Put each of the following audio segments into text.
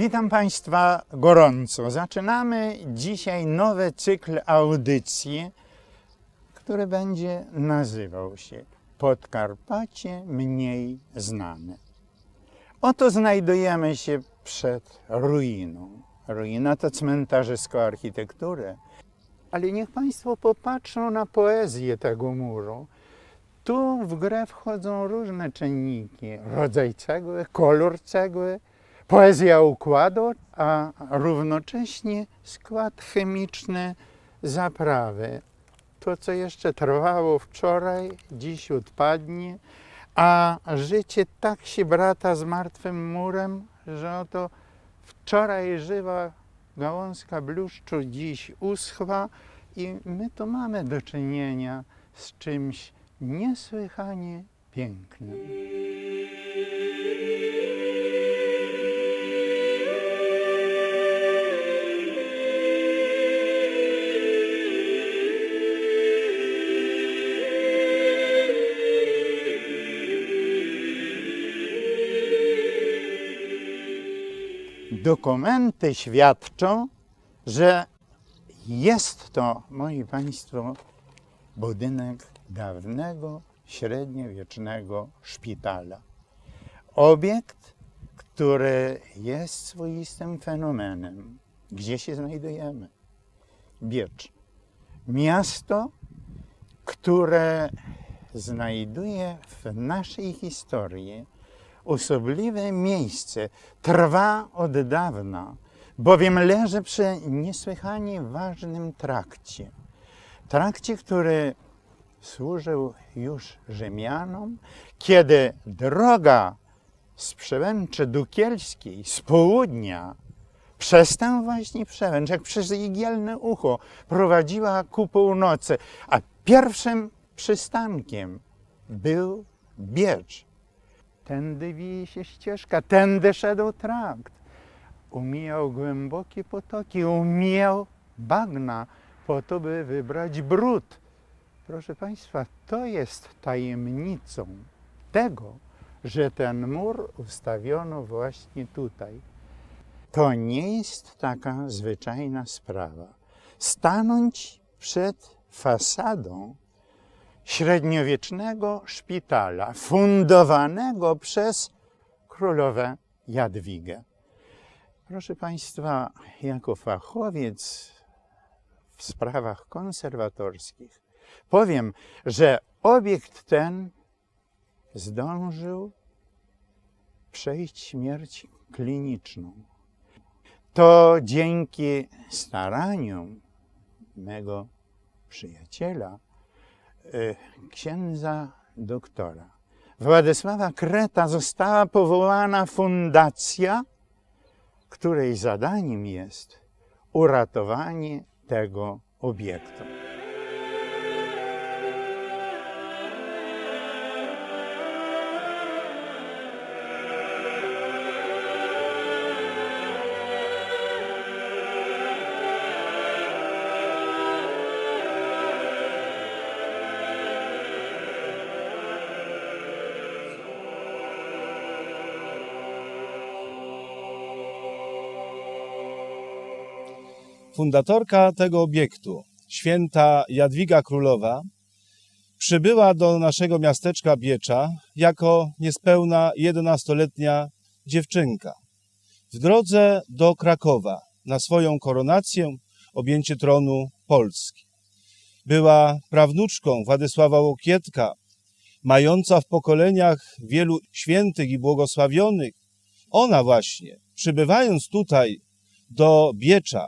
Witam Państwa gorąco. Zaczynamy dzisiaj nowy cykl audycji, który będzie nazywał się Podkarpacie mniej znane. Oto znajdujemy się przed ruiną. Ruina to cmentarzysko architektury, ale niech Państwo popatrzą na poezję tego muru. Tu w grę wchodzą różne czynniki: rodzaj cegły, kolor cegły, poezja układu, a równocześnie skład chemiczny zaprawy. To, co jeszcze trwało wczoraj, dziś odpadnie, a życie tak się brata z martwym murem, że oto wczoraj żywa gałązka bluszczu dziś uschła i my tu mamy do czynienia z czymś niesłychanie pięknym. Dokumenty świadczą, że jest to, moi Państwo, budynek dawnego, średniowiecznego szpitala. Obiekt, który jest swoistym fenomenem. Gdzie się znajdujemy? Biecz. Miasto, które znajduje w naszej historii osobliwe miejsce, trwa od dawna, bowiem leży przy niesłychanie ważnym trakcie. Trakcie, który służył już Rzymianom, kiedy droga z Przełęczy Dukielskiej z południa przez tę właśnie przełęcz, jak przez igielne ucho, prowadziła ku północy, a pierwszym przystankiem był Biecz. Tędy wije się ścieżka, tędy szedł trakt. Umijał głębokie potoki, umijał bagna po to, by wybrać brud. Proszę Państwa, to jest tajemnicą tego, że ten mur ustawiono właśnie tutaj. To nie jest taka zwyczajna sprawa. Stanąć przed fasadą średniowiecznego szpitala, fundowanego przez królowę Jadwigę. Proszę Państwa, jako fachowiec w sprawach konserwatorskich, powiem, że obiekt ten zdążył przejść śmierć kliniczną. To dzięki staraniom mego przyjaciela, księdza doktora Władysława Kreta została powołana fundacja, której zadaniem jest uratowanie tego obiektu. Fundatorka tego obiektu, święta Jadwiga Królowa, przybyła do naszego miasteczka Biecza jako niespełna 11-letnia dziewczynka. W drodze do Krakowa na swoją koronację, objęcie tronu Polski. Była prawnuczką Władysława Łokietka, mająca w pokoleniach wielu świętych i błogosławionych. Ona właśnie, przybywając tutaj do Biecza,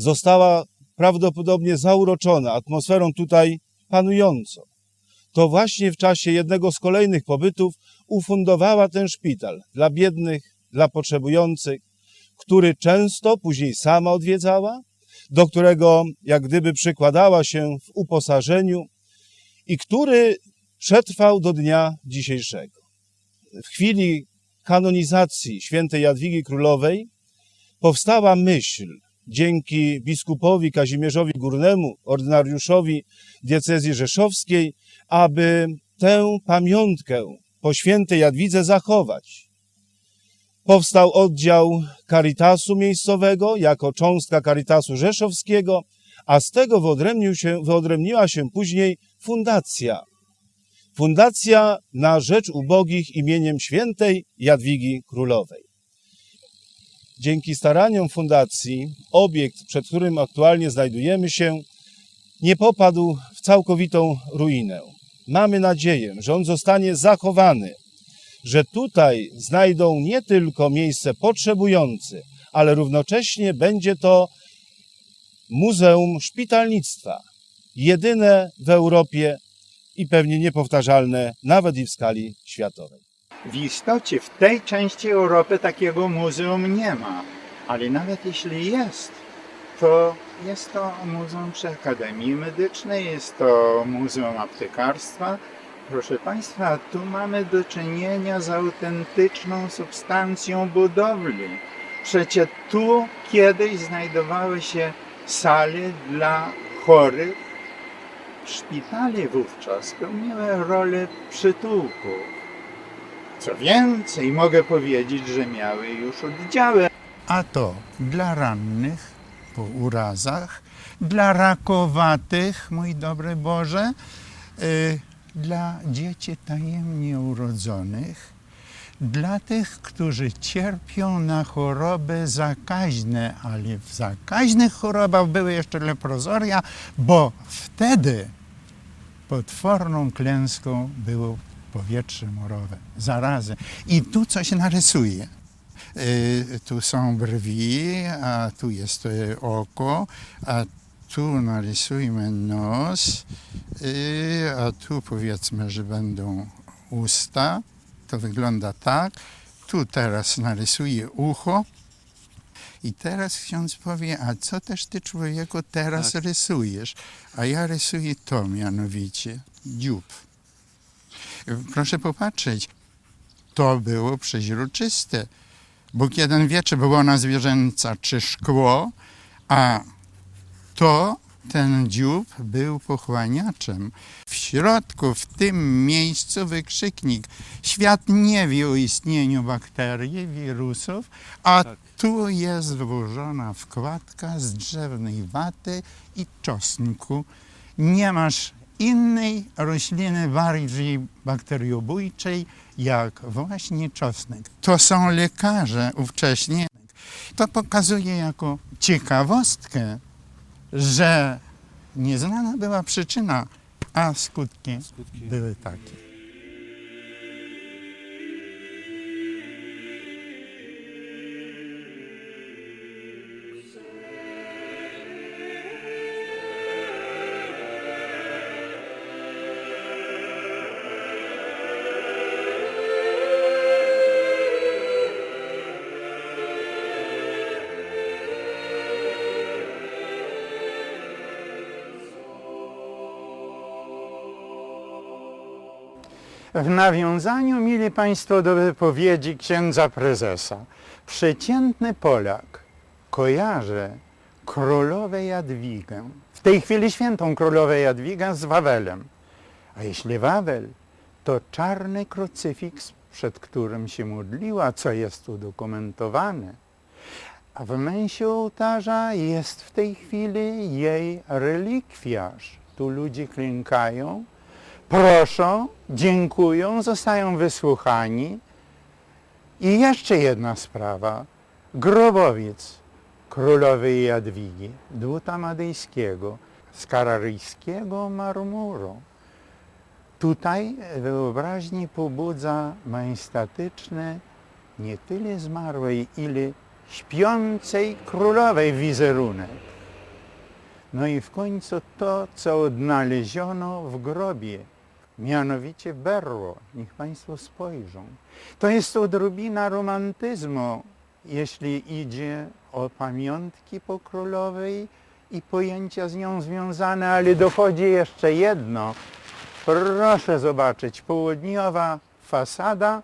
została prawdopodobnie zauroczona atmosferą tutaj panującą. To właśnie w czasie jednego z kolejnych pobytów ufundowała ten szpital dla biednych, dla potrzebujących, który często później sama odwiedzała, do którego jak gdyby przykładała się w uposażeniu i który przetrwał do dnia dzisiejszego. W chwili kanonizacji świętej Jadwigi Królowej powstała myśl, dzięki biskupowi Kazimierzowi Górnemu, ordynariuszowi diecezji rzeszowskiej, aby tę pamiątkę po świętej Jadwidze zachować. Powstał oddział Caritasu miejscowego jako cząstka Caritasu Rzeszowskiego, a z tego wyodrębnił się, wyodrębniła się później fundacja. Fundacja na rzecz ubogich imieniem świętej Jadwigi Królowej. Dzięki staraniom fundacji obiekt, przed którym aktualnie znajdujemy się, nie popadł w całkowitą ruinę. Mamy nadzieję, że on zostanie zachowany, że tutaj znajdą nie tylko miejsce potrzebujący, ale równocześnie będzie to Muzeum Szpitalnictwa. Jedyne w Europie i pewnie niepowtarzalne nawet i w skali światowej. W istocie w tej części Europy takiego muzeum nie ma, ale nawet jeśli jest, to jest to muzeum przy Akademii Medycznej, jest to muzeum aptekarstwa. Proszę Państwa, tu mamy do czynienia z autentyczną substancją budowli. Przecież tu kiedyś znajdowały się sale dla chorych. Szpitale wówczas pełniły rolę przytułków. Co więcej, mogę powiedzieć, że miały już oddziały. A to dla rannych po urazach, dla rakowatych, mój dobry Boże, y, dla dzieci tajemnie urodzonych, dla tych, którzy cierpią na choroby zakaźne, ale w zakaźnych chorobach były jeszcze leprozoria, bo wtedy potworną klęską było powietrze morowe, zarazy. I tu coś narysuje. Y, Tu są brwi, a tu jest y, oko, a tu narysujmy nos, y, a tu powiedzmy, że będą usta. To wygląda tak. Tu teraz narysuję ucho. I teraz ksiądz powie, a co też ty człowieku teraz rysujesz? A ja rysuję to mianowicie, dziób. Proszę popatrzeć, to było przeźroczyste, bo jeden wie, czy było ona zwierzęca, czy szkło, a to ten dziób był pochłaniaczem. W środku, w tym miejscu wykrzyknik. Świat nie wie o istnieniu bakterii, wirusów, a Tak. tu jest włożona wkładka z drzewnej waty i czosnku. Nie masz innej rośliny bardziej bakteriobójczej jak właśnie czosnek. To są lekarze ówcześnie. To pokazuje jako ciekawostkę, że nieznana była przyczyna, a skutki były takie. W nawiązaniu, mili Państwo, do wypowiedzi księdza prezesa, przeciętny Polak kojarzy królowę Jadwigę, w tej chwili świętą królowę Jadwigę z Wawelem. A jeśli Wawel, to czarny krucyfiks, przed którym się modliła, co jest udokumentowane. A w męsie ołtarza jest w tej chwili jej relikwiarz. Tu ludzie klękają, proszą, dziękują, zostają wysłuchani. I jeszcze jedna sprawa. Grobowiec królowej Jadwigi, dłuta madyjskiego, z kararyjskiego marmuru. Tutaj wyobraźni pobudza majestatyczny nie tyle zmarłej, ile śpiącej królowej wizerunek. No i w końcu to, co odnaleziono w grobie, mianowicie berło. Niech Państwo spojrzą. To jest odrobina romantyzmu, jeśli idzie o pamiątki po królowej i pojęcia z nią związane, ale dochodzi jeszcze jedno. Proszę zobaczyć, południowa fasada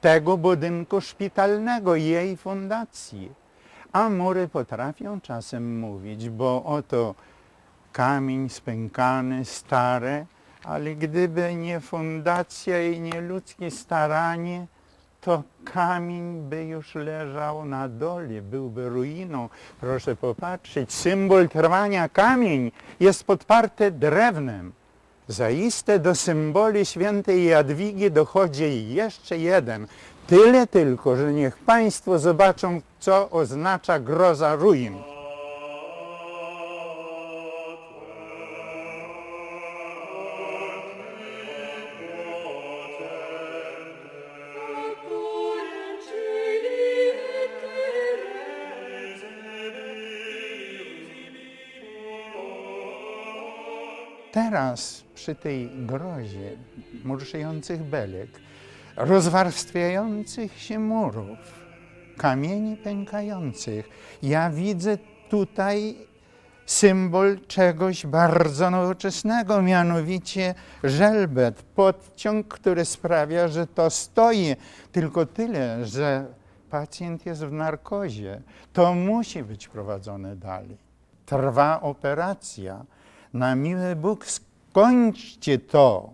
tego budynku szpitalnego, jej fundacji. A mury potrafią czasem mówić, bo oto kamień spękany, stary, ale gdyby nie fundacja i nie ludzkie staranie, to kamień by już leżał na dole, byłby ruiną. Proszę popatrzeć, symbol trwania kamień jest podparty drewnem. Zaiste do symboli świętej Jadwigi dochodzi jeszcze jeden. Tyle tylko, że niech Państwo zobaczą, co oznacza groza ruin. Teraz przy tej grozie murszyjących belek, rozwarstwiających się murów, kamieni pękających, ja widzę tutaj symbol czegoś bardzo nowoczesnego, mianowicie żelbet, podciąg, który sprawia, że to stoi. Tylko tyle, że pacjent jest w narkozie. To musi być prowadzone dalej. Trwa operacja. Na miły Bóg, skończcie to.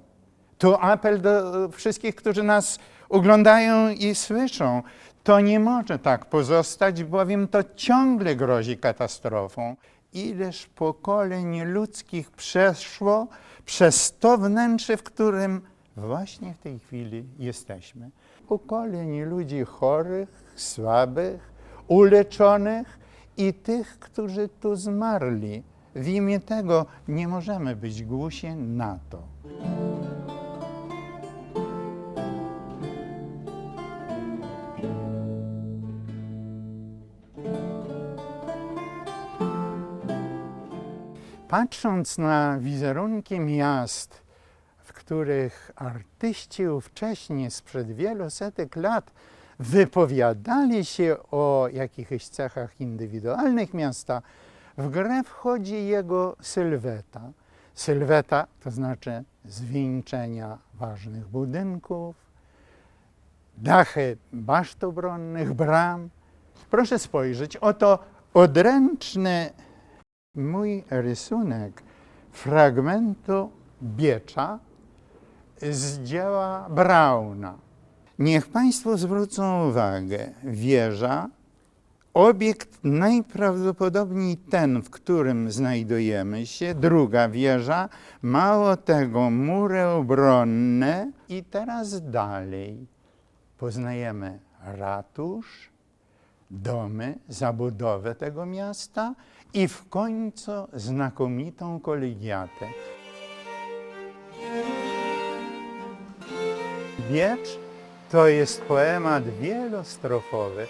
To apel do wszystkich, którzy nas oglądają i słyszą. To nie może tak pozostać, bowiem to ciągle grozi katastrofą. Ileż pokoleń ludzkich przeszło przez to wnętrze, w którym właśnie w tej chwili jesteśmy. Pokoleń ludzi chorych, słabych, uleczonych i tych, którzy tu zmarli. W imię tego nie możemy być głusi na to. Patrząc na wizerunki miast, w których artyści ówcześni sprzed wielu setek lat wypowiadali się o jakichś cechach indywidualnych miasta, w grę wchodzi jego sylweta. Sylweta to znaczy zwieńczenia ważnych budynków, dachy baszt obronnych, bram. Proszę spojrzeć, oto odręczny mój rysunek fragmentu Biecza z dzieła Brauna. Niech Państwo zwrócą uwagę, wieża, obiekt najprawdopodobniej ten, w którym znajdujemy się, druga wieża, mało tego, mury obronne i teraz dalej poznajemy ratusz, domy, zabudowę tego miasta i w końcu znakomitą kolegiatę. Biecz to jest poemat wielostrofowy.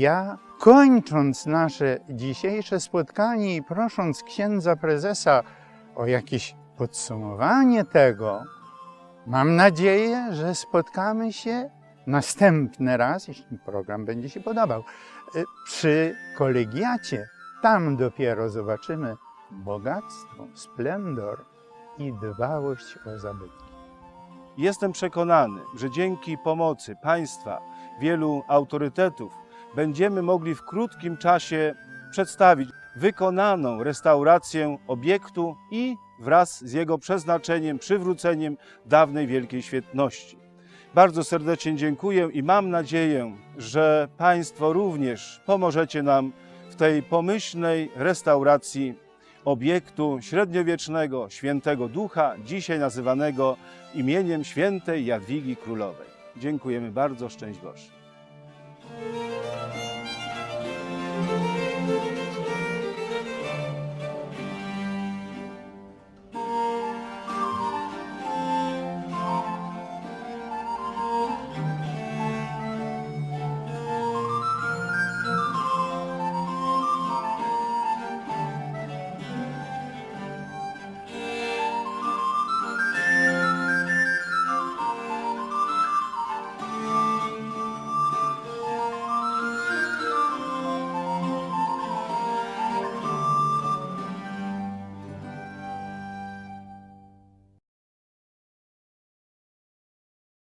Ja, kończąc nasze dzisiejsze spotkanie i prosząc księdza prezesa o jakieś podsumowanie tego, mam nadzieję, że spotkamy się następny raz, jeśli program będzie się podobał, y, przy kolegiacie. Tam dopiero zobaczymy bogactwo, splendor i dbałość o zabytki. Jestem przekonany, że dzięki pomocy państwa, wielu autorytetów, będziemy mogli w krótkim czasie przedstawić wykonaną restaurację obiektu i wraz z jego przeznaczeniem, przywróceniem dawnej wielkiej świetności. Bardzo serdecznie dziękuję i mam nadzieję, że Państwo również pomożecie nam w tej pomyślnej restauracji obiektu średniowiecznego Świętego Ducha, dzisiaj nazywanego imieniem świętej Jadwigi Królowej. Dziękujemy bardzo, szczęść Boże.